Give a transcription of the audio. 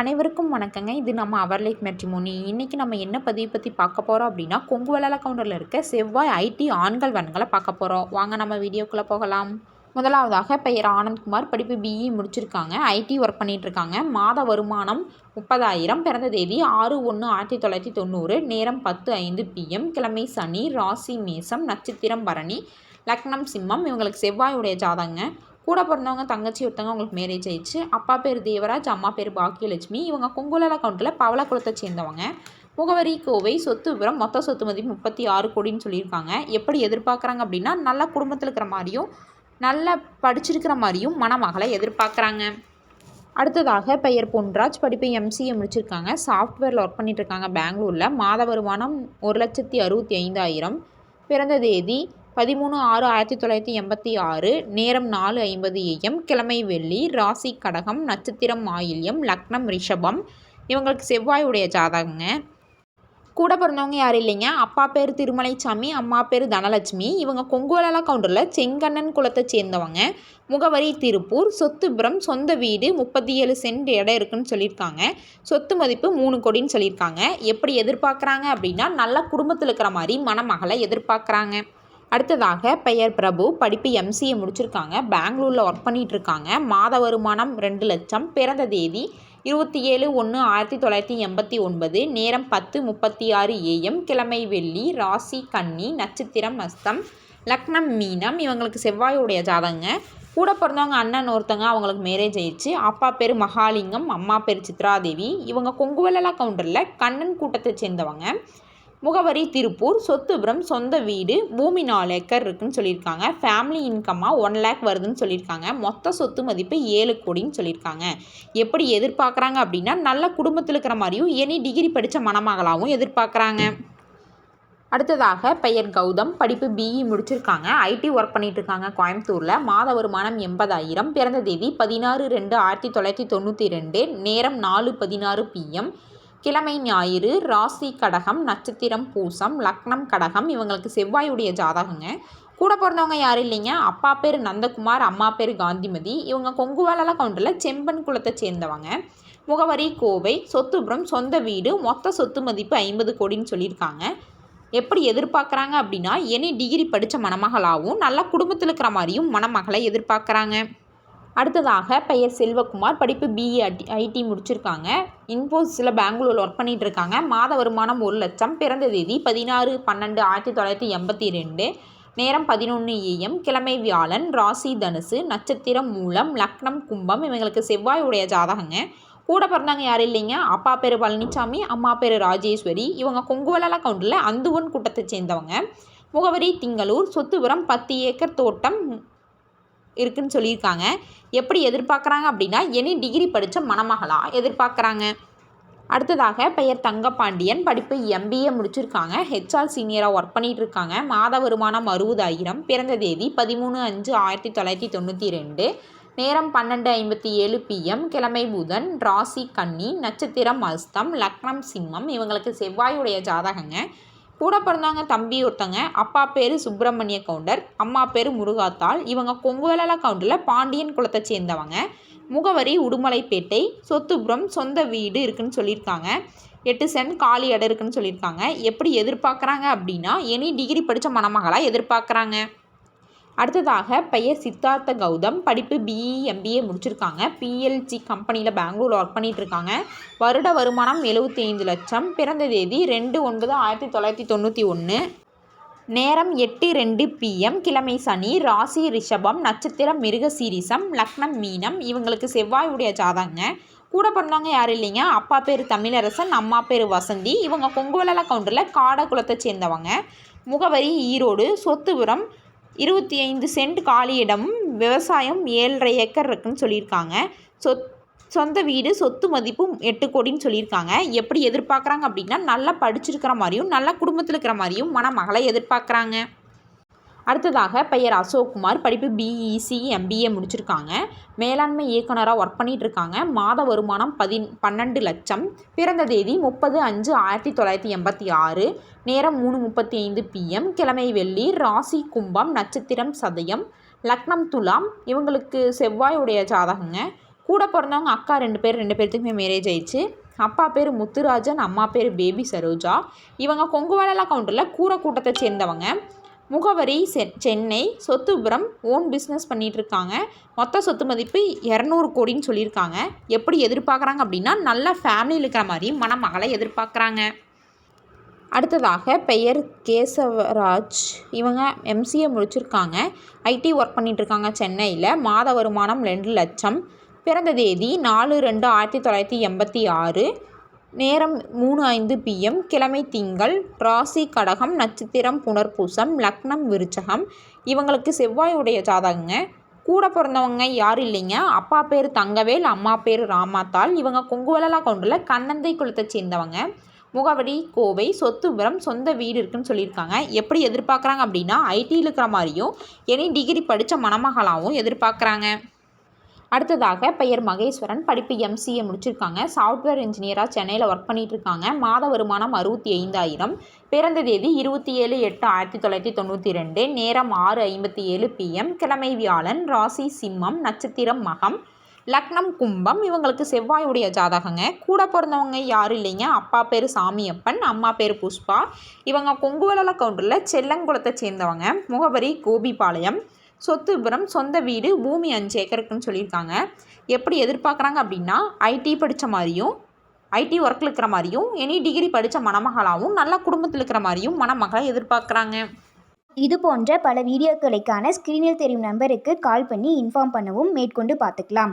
அனைவருக்கும் வணக்கங்க. இது நம்ம அவர் லைஃப் இன்றைக்கி நம்ம என்ன பதிவு பற்றி பார்க்க போகிறோம் அப்படின்னா கொங்கு வளால கவுண்டரில் இருக்க செவ்வாய் ஐடி ஆண்கள் வன்களை பார்க்க போகிறோம் வாங்க நம்ம வீடியோக்குள்ளே போகலாம். முதலாவதாக பெயர் ஆனந்த்குமார். படிப்பு பிஇ முடிச்சிருக்காங்க. ஐடி ஒர்க் பண்ணிகிட்ருக்காங்க மாத வருமானம் முப்பதாயிரம். பிறந்த தேதி ஆறு ஒன்று ஆயிரத்தி தொள்ளாயிரத்தி தொண்ணூறு. நேரம் பத்து ஐந்து பிஎம் கிழமை சனி ராசி மேசம் நட்சத்திரம் பரணி லக்னம் சிம்மம். இவங்களுக்கு செவ்வாயுடைய ஜாதகங்க. கூட பிறந்தவங்க தங்கச்சி ஒருத்தவங்க அவங்களுக்கு மேரேஜ் ஆயிடுச்சு. அப்பா பேர் தேவராஜ் அம்மா பேர் பாக்கியலட்சுமி. இவங்க கொங்குலால கவுண்டில் பவளக்குளத்தை சேர்ந்தவங்க. முகவரி கோவை சொத்து விவரம் மொத்த சொத்து மதிப்பு முப்பத்தி ஆறு கோடின்னு சொல்லியிருக்காங்க. எப்படி எதிர்பார்க்குறாங்க அப்படின்னா நல்ல குடும்பத்தில் இருக்கிற மாதிரியும் நல்லா படிச்சிருக்கிற மாதிரியும் மணமகளை எதிர்பார்க்குறாங்க. அடுத்ததாக பெயர் பொன்ராஜ். படிப்பை எம்சிஏ முடிச்சிருக்காங்க. சாஃப்ட்வேரில் ஒர்க் பண்ணிட்டு இருக்காங்க பெங்களூரில். மாத வருமானம் ஒரு லட்சத்தி அறுபத்தி ஐந்தாயிரம். பிறந்த தேதி பதிமூணு ஆறு ஆயிரத்தி தொள்ளாயிரத்தி எண்பத்தி ஆறு நேரம் நாலு ஐம்பது ஏஎம் கிழமை வெள்ளி ராசி கடகம் நட்சத்திரம் ஆயில்யம் லக்னம் ரிஷபம். இவங்களுக்கு செவ்வாய் உடைய ஜாதகங்க. கூட பிறந்தவங்க யாரும் இல்லைங்க. அப்பா பேர் திருமலைச்சாமி அம்மா பேர் தனலட்சுமி. இவங்க கொங்குவலால கவுண்டரில் செங்கண்ணன் குளத்தை சேர்ந்தவங்க. முகவரி திருப்பூர் சொத்துபுரம் சொந்த வீடு முப்பத்தி ஏழு சென்ட் இடம் இருக்குன்னு சொல்லியிருக்காங்க. சொத்து மதிப்பு மூணு கோடின்னு சொல்லியிருக்காங்க. எப்படி எதிர்பார்க்குறாங்க அப்படின்னா நல்ல குடும்பத்தில் இருக்கிற மாதிரி மணமகளை எதிர்பார்க்குறாங்க. அடுத்ததாக பெயர் பிரபு படிப்பு எம்சிஏ முடிச்சிருக்காங்க பெங்களூரில் ஒர்க் பண்ணிகிட்டு இருக்காங்க மாத வருமானம் ரெண்டு லட்சம் பிறந்த தேதி இருபத்தி ஏழு ஒன்று ஆயிரத்தி தொள்ளாயிரத்தி எண்பத்தி ஒன்பது நேரம் பத்து முப்பத்தி ஆறு ஏஎம் கிழமை வெள்ளி ராசி கன்னி நட்சத்திரம் அஸ்தம் லக்னம் மீனம் இவங்களுக்கு செவ்வாயுடைய ஜாதகங்க. கூட பிறந்தவங்க அண்ணன் ஒருத்தங்க அவங்களுக்கு மேரேஜ் ஆயிடுச்சு. அப்பா பேர் மகாலிங்கம் அம்மா பேர் சித்ராதேவி. இவங்க கொங்குவலலா கவுண்டரில் கண்ணன் கூட்டத்தை சேர்ந்தவங்க. முகவரி திருப்பூர் சொத்துபுரம் சொந்த வீடு பூமி நாலு ஏக்கர் இருக்குன்னு சொல்லியிருக்காங்க. ஃபேமிலி இன்கம்மாக ஒன் லேக் வருதுன்னு சொல்லியிருக்காங்க. மொத்த சொத்து மதிப்பு ஏழு கோடின்னு சொல்லியிருக்காங்க. எப்படி எதிர்பார்க்குறாங்க அப்படின்னா நல்ல குடும்பத்தில் இருக்கிற மாதிரியும் எனி டிகிரி படித்த மணமகளாகவும் எதிர்பார்க்குறாங்க. அடுத்ததாக பெயர் கௌதம். படிப்பு பிஇ முடிச்சிருக்காங்க. ஐடி ஒர்க் பண்ணிட்டு இருக்காங்க கோயம்புத்தூரில். மாத வருமானம் எண்பதாயிரம். பிறந்த தேதி பதினாறு ரெண்டு ஆயிரத்தி தொள்ளாயிரத்தி தொண்ணூற்றி ரெண்டு. நேரம் நாலு பதினாறு பிஎம் கிழமை ஞாயிறு ராசி கடகம் நட்சத்திரம் பூசம் லக்னம் கடகம் இவங்களுக்கு செவ்வாயுடைய ஜாதகங்க. கூட பிறந்தவங்க யாரும் இல்லைங்க? அப்பா பேர் நந்தகுமார் அம்மா பேர் காந்திமதி. இவங்க கொங்குவாலால கவுண்டரில் செம்பன் குளத்தை சேர்ந்தவங்க. முகவரி கோவை சொத்துபுரம் சொந்த வீடு மொத்த சொத்து மதிப்பு ஐம்பது கோடின்னு சொல்லியிருக்காங்க. எப்படி எதிர்பார்க்குறாங்க அப்படின்னா எனி டிகிரி படித்த மணமகளாகவும் நல்ல குடும்பத்தில் இருக்கிற மாதிரியும் மணமகளை எதிர்பார்க்குறாங்க. அடுத்ததாக பெயர் செல்வகுமார் படிப்பு பிஇ ஐடி ஐடி முடிச்சிருக்காங்க. இன்போசிஸில் பெங்களூரில் ஒர்க் பண்ணிகிட்டு இருக்காங்க மாத வருமானம் ஒரு லட்சம் பிறந்த தேதி பதினாறு பன்னெண்டு ஆயிரத்தி தொள்ளாயிரத்தி எண்பத்தி ரெண்டு நேரம் பதினொன்று ஏஎம் கிழமை வியாழன் ராசி தனுசு நட்சத்திரம் மூலம் லக்னம் கும்பம் இவங்களுக்கு செவ்வாய் உடைய ஜாதகங்க. கூட பிறந்தாங்க யாரும் இல்லைங்க. அப்பா பேர் பழனிசாமி அம்மா பேர் ராஜேஸ்வரி. இவங்க கொங்குவலால கவுண்டில் அந்துவன் கூட்டத்தை சேர்ந்தவங்க. முகவரி திங்களூர் சொத்துபுரம் பத்து ஏக்கர் தோட்டம் இருக்குன்னு சொல்லியிருக்காங்க. எப்படி எதிர்பார்க்குறாங்க அப்படின்னா எனி டிகிரி படித்த மணமகளாக எதிர்பார்க்குறாங்க. அடுத்ததாக பெயர் தங்கப்பாண்டியன் படிப்பு எம்பிஏ முடிச்சிருக்காங்க. ஹெச்ஆர் சீனியராக ஒர்க் பண்ணிகிட்டு இருக்காங்க மாத வருமானம் அறுபதாயிரம் பிறந்த தேதி பதிமூணு அஞ்சு ஆயிரத்தி தொள்ளாயிரத்தி தொண்ணூற்றி ரெண்டு நேரம் பன்னெண்டு ஐம்பத்தி ஏழு பிஎம் கிழமை புதன் ராசி கன்னி நட்சத்திரம் அஸ்தம் லக்னம் சிம்மம் இவங்களுக்கு செவ்வாயுடைய ஜாதகங்க. கூட பிறந்தவங்க தம்பி ஒருத்தங்க அப்பா பேர் சுப்பிரமணிய கவுண்டர் அம்மா பேர் முருகாத்தாள். இவங்க கொங்குவலல கவுண்டரில் பாண்டியன் குலத்தை சேர்ந்தவங்க. முகவரி உடுமலைப்பேட்டை சொத்துபுரம் சொந்த வீடு இருக்குன்னு சொல்லியிருக்காங்க. எட்டு சென்ட் காலி இடம் இருக்குன்னு சொல்லியிருக்காங்க. எப்படி எதிர்பார்க்குறாங்க அப்படின்னா எனி டிகிரி படித்த மணமகளாக எதிர்பார்க்குறாங்க. அடுத்ததாக பெயர் சித்தார்த்த கௌதம். படிப்பு பிஇ எம்பிஏ முடிச்சிருக்காங்க. பிஎல்ஜி கம்பெனியில் பெங்களூரில் ஒர்க் பண்ணிகிட்ருக்காங்க வருட வருமானம் எழுபத்தி ஐந்து லட்சம். பிறந்த தேதி ரெண்டு ஒன்பது ஆயிரத்தி தொள்ளாயிரத்தி தொண்ணூற்றி ஒன்று நேரம் எட்டு ரெண்டு பிஎம் கிழமை சனி ராசி ரிஷபம் நட்சத்திரம் மிருக சீரிசம் லக்னம் மீனம். இவங்களுக்கு செவ்வாயுடைய ஜாதகங்க. கூட பிறந்தவங்க யாரும் இல்லைங்க? அப்பா பேர் தமிழரசன் அம்மா பேர் வசந்தி. இவங்க கொங்குவலல கவுண்டரில் காடகுலத்தை சேர்ந்தவங்க. முகவரி ஈரோடு சொத்துபுரம் இருபத்தி ஐந்து சென்ட் காலி இடமும் விவசாயம் ஏழரை ஏக்கர் இருக்குன்னு சொல்லியிருக்காங்க. சொத் சொந்த வீடு சொத்து மதிப்பு எட்டு கோடின்னு சொல்லியிருக்காங்க. எப்படி எதிர்பார்க்குறாங்க அப்படின்னா நல்லா படிச்சிருக்கிற மாதிரியும் நல்லா குடும்பத்தில் இருக்கிற மாதிரியும் மணமகளை எதிர்பார்க்குறாங்க. அடுத்ததாக பெயர் அசோக்குமார் படிப்பு பிஇசி எம்பிஏ முடிச்சிருக்காங்க. மேலாண்மை இயக்குனராக ஒர்க் பண்ணிட்டு இருக்காங்க மாத வருமானம் பதி பன்னெண்டு லட்சம். பிறந்த தேதி முப்பது அஞ்சு ஆயிரத்தி தொள்ளாயிரத்தி எண்பத்தி ஆறு. நேரம் மூணு முப்பத்தி ஐந்து பிஎம் கிழமை வெள்ளி ராசி கும்பம் நட்சத்திரம் சதயம் லக்னம் துலாம். இவங்களுக்கு செவ்வாயுடைய ஜாதகங்க. கூட பிறந்தவங்க அக்கா ரெண்டு பேர் ரெண்டு பேர்த்துக்குமே மேரேஜ் ஆயிடுச்சு. அப்பா பேர் முத்துராஜன் அம்மா பேர் பேபி சரோஜா. இவங்க கொங்குவலலா கவுண்டரில் கூரை கூட்டத்தை சேர்ந்தவங்க. முகவரி செ சென்னை சொத்துபுரம் ஓன் பிஸ்னஸ் பண்ணிகிட்ருக்காங்க மொத்த சொத்து மதிப்பு இரநூறு கோடின்னு சொல்லியிருக்காங்க. எப்படி எதிர்பார்க்குறாங்க அப்படின்னா நல்ல ஃபேமிலியில் இருக்கிற மாதிரி மணமகளை எதிர்பார்க்குறாங்க. அடுத்ததாக பெயர் கேசவராஜ். இவங்க எம்சிஏ முடிச்சிருக்காங்க. ஐடி ஒர்க் பண்ணிகிட்ருக்காங்க இருக்காங்க சென்னையில். மாத வருமானம் ரெண்டு லட்சம். பிறந்த தேதி நாலு ரெண்டு ஆயிரத்தி தொள்ளாயிரத்தி எண்பத்தி ஆறு. நேரம் மூணு ஐந்து பிஎம் கிழமை திங்கள் ராசி கடகம் நட்சத்திரம் புனர்பூசம் லக்னம் விருச்சகம். இவங்களுக்கு செவ்வாய் உடைய ஜாதகங்க. கூட பிறந்தவங்க யாரும் இல்லைங்க? அப்பா பேர் தங்கவேல் அம்மா பேர் ராமாத்தாள். இவங்க கொங்குவலலா கொண்டுள்ள கண்ணந்தை குலத்தை சேர்ந்தவங்க. முகவரி கோவை சொத்து விவரம் சொந்த வீடு இருக்குன்னு சொல்லியிருக்காங்க. எப்படி எதிர்பார்க்குறாங்க அப்படின்னா ஐடியில் இருக்கிற மாதிரியும் எனி டிகிரி படித்த மணமகளாகவும் எதிர்பார்க்குறாங்க. அடுத்ததாக பெயர் மகேஸ்வரன் படிப்பு எம்சிஏ முடிச்சிருக்காங்க. சாஃப்ட்வேர் இன்ஜினியராக சென்னையில் ஒர்க் பண்ணிட்டு இருக்காங்க மாத வருமானம் அறுபத்தி ஐந்தாயிரம் பிறந்த தேதி இருபத்தி ஏழு எட்டு ஆயிரத்தி தொள்ளாயிரத்தி தொண்ணூற்றி ரெண்டு. நேரம் ஆறு ஐம்பத்தி ஏழு பிஎம் கிழமை வியாழன் ராசி சிம்மம் நட்சத்திரம் மகம் லக்னம் கும்பம். இவங்களுக்கு செவ்வாயுடைய ஜாதகங்க. கூட பிறந்தவங்க யாரும் இல்லைங்க. அப்பா பேர் சாமியப்பன் அம்மா பேர் புஷ்பா. இவங்க கொங்குவலல கவுண்டரில் செல்லங்குளத்தை சேர்ந்தவங்க. முகவரி கோபிபாளையம். சொத்துபுரம் சொந்த வீடு பூமி அஞ்சு ஏக்கருக்குன்னு சொல்லியிருக்காங்க. எப்படி எதிர்பார்க்குறாங்க அப்படின்னா ஐடி படித்த மாதிரியும் ஐடி ஒர்க்கில் இருக்கிற மாதிரியும் எனி டிகிரி படித்த மணமகளாகவும் நல்ல குடும்பத்தில் இருக்கிற மாதிரியும் மணமகளை எதிர்பார்க்குறாங்க. இது போன்ற பல வீடியோக்களுக்கான ஸ்க்ரீனில் தெரியும் நம்பருக்கு கால் பண்ணி இன்ஃபார்ம் பண்ணவும் மேற்கொண்டு பார்த்துக்கலாம்.